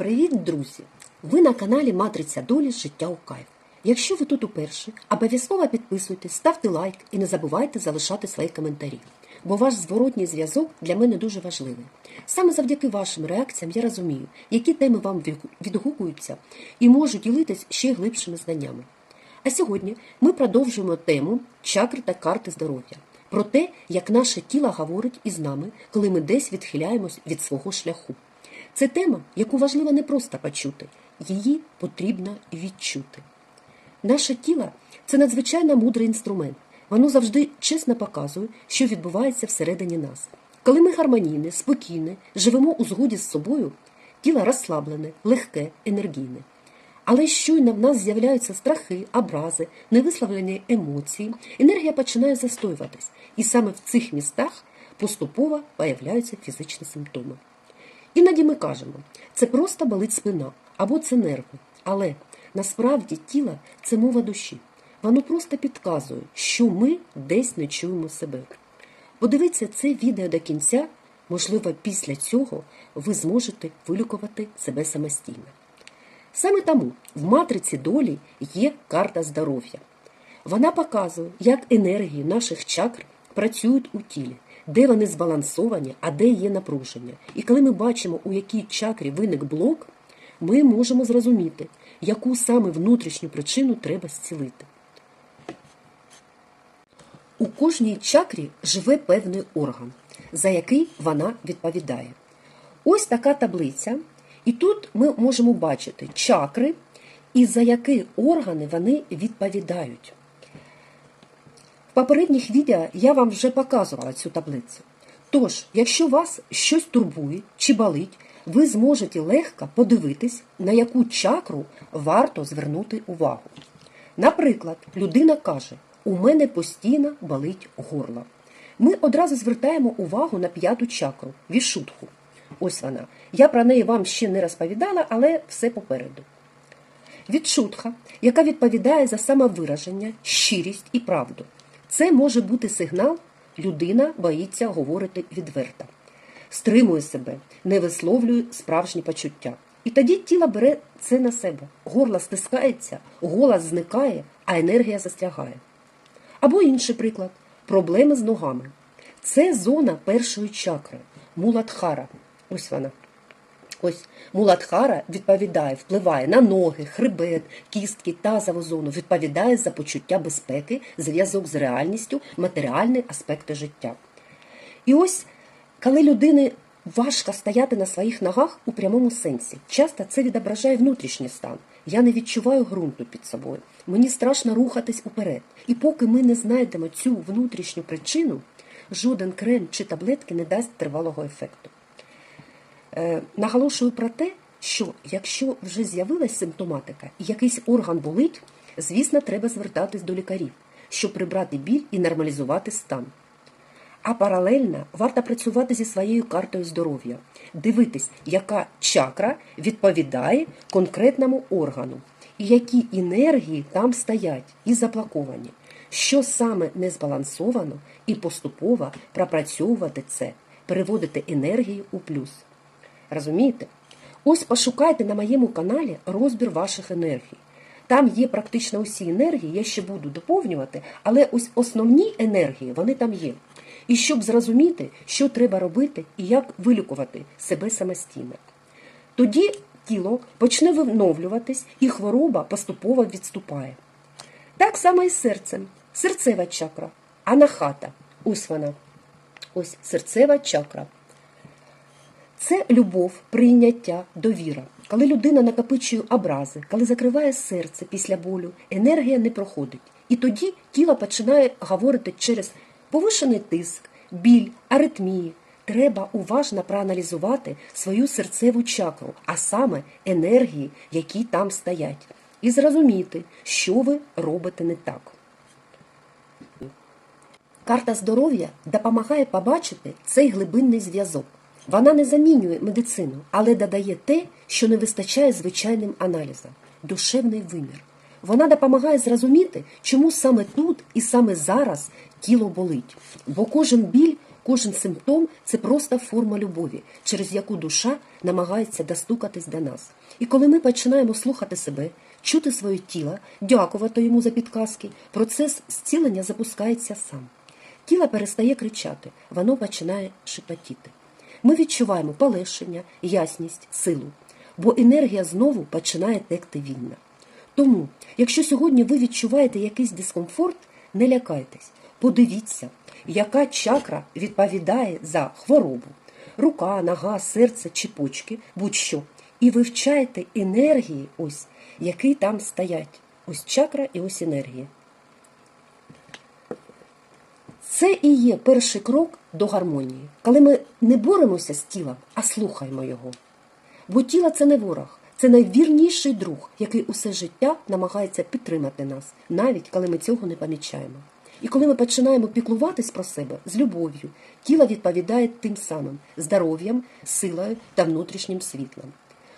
Привіт, друзі! Ви на каналі Матриця долі Життя у кайф. Якщо ви тут уперше, обов'язково підписуйтесь, ставте лайк і не забувайте залишати свої коментарі, бо ваш зворотній зв'язок для мене дуже важливий. Саме завдяки вашим реакціям я розумію, які теми вам відгукуються і можу ділитись ще глибшими знаннями. А сьогодні ми продовжуємо тему чакри та карти здоров'я. Про те, як наше тіло говорить із нами, коли ми десь відхиляємось від свого шляху. Це тема, яку важливо не просто почути, її потрібно відчути. Наше тіло це надзвичайно мудрий інструмент. Воно завжди чесно показує, що відбувається всередині нас. Коли ми гармонійні, спокійні, живемо у згоді з собою, тіло розслаблене, легке, енергійне. Але щойно в нас з'являються страхи, образи, невисловлені емоції, енергія починає застоюватись, і саме в цих містах поступово появляються фізичні симптоми. Іноді ми кажемо, це просто болить спина або це нерви. Але насправді тіло це мова душі. Воно просто підказує, що ми десь не чуємо себе. Подивіться це відео до кінця, можливо, після цього ви зможете вилікувати себе самостійно. Саме тому в матриці долі є карта здоров'я. Вона показує, як енергії наших чакр працюють у тілі, де вони збалансовані, а де є напруження. І коли ми бачимо, у якій чакрі виник блок, ми можемо зрозуміти, яку саме внутрішню причину треба зцілити. У кожній чакрі живе певний орган, за який вона відповідає. Ось така таблиця, і тут ми можемо бачити чакри і за які органи вони відповідають. В попередніх відео я вам вже показувала цю таблицю. Тож, якщо вас щось турбує чи болить, ви зможете легко подивитись, на яку чакру варто звернути увагу. Наприклад, людина каже: у мене постійно болить горло. Ми одразу звертаємо увагу на п'яту чакру вішутху. Ось вона. Я про неї вам ще не розповідала, але все попереду. Відчутха, яка відповідає за самовираження, щирість і правду. Це може бути сигнал, людина боїться говорити відверто, стримує себе, не висловлює справжні почуття. І тоді тіло бере це на себе. Горло стискається, голос зникає, а енергія застрягає. Або інший приклад проблеми з ногами. Це зона першої чакри муладхара. Ось вона. Ось муладхара відповідає, впливає на ноги, хребет, кістки, тазову зону, відповідає за почуття безпеки, зв'язок з реальністю, матеріальні аспекти життя. І ось, коли людини важко стояти на своїх ногах у прямому сенсі, часто це відображає внутрішній стан. Я не відчуваю ґрунту під собою. Мені страшно рухатись уперед. І поки ми не знайдемо цю внутрішню причину, жоден крем чи таблетки не дасть тривалого ефекту. Е, наголошую про те, що якщо вже з'явилась симптоматика і якийсь орган болить, звісно, треба звертатись до лікарів, щоб прибрати біль і нормалізувати стан. А паралельно варто працювати зі своєю картою здоров'я, дивитись, яка чакра відповідає конкретному органу, і які енергії там стоять і заблоковані, що саме не збалансовано, і поступово пропрацьовувати це, переводити енергію у плюс. Розумієте? Ось пошукайте на моєму каналі розбір ваших енергій. Там є практично усі енергії, я ще буду доповнювати, але ось основні енергії вони там є. І щоб зрозуміти, що треба робити і як вилікувати себе самостійно. Тоді тіло почне виновлюватись і хвороба поступово відступає. Так само і з серцем. Серцева чакра, анахата. Ось вона. Ось серцева чакра. Це любов, прийняття, довіра. Коли людина накопичує образи, коли закриває серце після болю, енергія не проходить. І тоді тіло починає говорити через повишений тиск, біль, аритмії. Треба уважно проаналізувати свою серцеву чакру, а саме енергії, які там стоять, і зрозуміти, що ви робите не так. Карта здоров'я допомагає побачити цей глибинний зв'язок. Вона не замінює медицину, але додає те, що не вистачає звичайним аналізам душевний вимір. Вона допомагає зрозуміти, чому саме тут і саме зараз тіло болить. Бо кожен біль, Кожен симптом це просто форма любові, через яку душа намагається достукатись до нас. І коли ми починаємо слухати себе, чути своє тіло, дякувати йому за підказки, процес зцілення запускається сам. Тіло перестає кричати, воно починає шепотіти. Ми відчуваємо полегшення, ясність, силу, бо енергія знову починає текти вільно. Тому, якщо сьогодні ви відчуваєте якийсь дискомфорт, не лякайтесь, подивіться, яка чакра відповідає за хворобу рука, нога, серце чи почки, будь-що. І вивчайте енергії, ось, які там стоять. Ось чакра і ось енергія. Це і є перший крок до гармонії, коли ми не боремося з тілом, а слухаємо його. Бо тіло це не ворог, це найвірніший друг, який усе життя намагається підтримати нас, навіть коли ми цього не помічаємо. І коли ми починаємо піклуватись про себе з любов'ю, тіло відповідає тим самим здоров'ям, силою та внутрішнім світлом.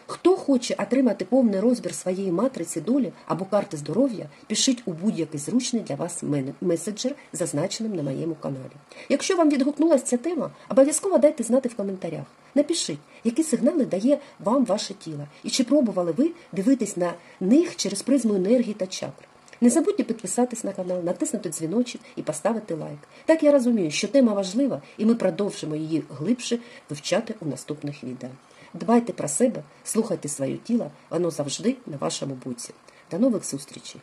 Хто хоче отримати повний розбір своєї матриці долі або карти здоров'я, пишіть у будь-який зручний для вас меседжер, зазначеним на моєму каналі. Якщо вам відгукнулася ця тема, обов'язково дайте знати в коментарях. Напишіть, які сигнали дає вам ваше тіло, і чи пробували ви дивитись на них через призму енергії та чакр. Не забудьте підписатись на канал, натиснути дзвіночок і поставити лайк. Так я розумію, що тема важлива, і ми продовжимо її глибше вивчати у наступних відео. Дбайте про себе, слухайте своє тіло, воно завжди на вашому боці. До нових зустрічей!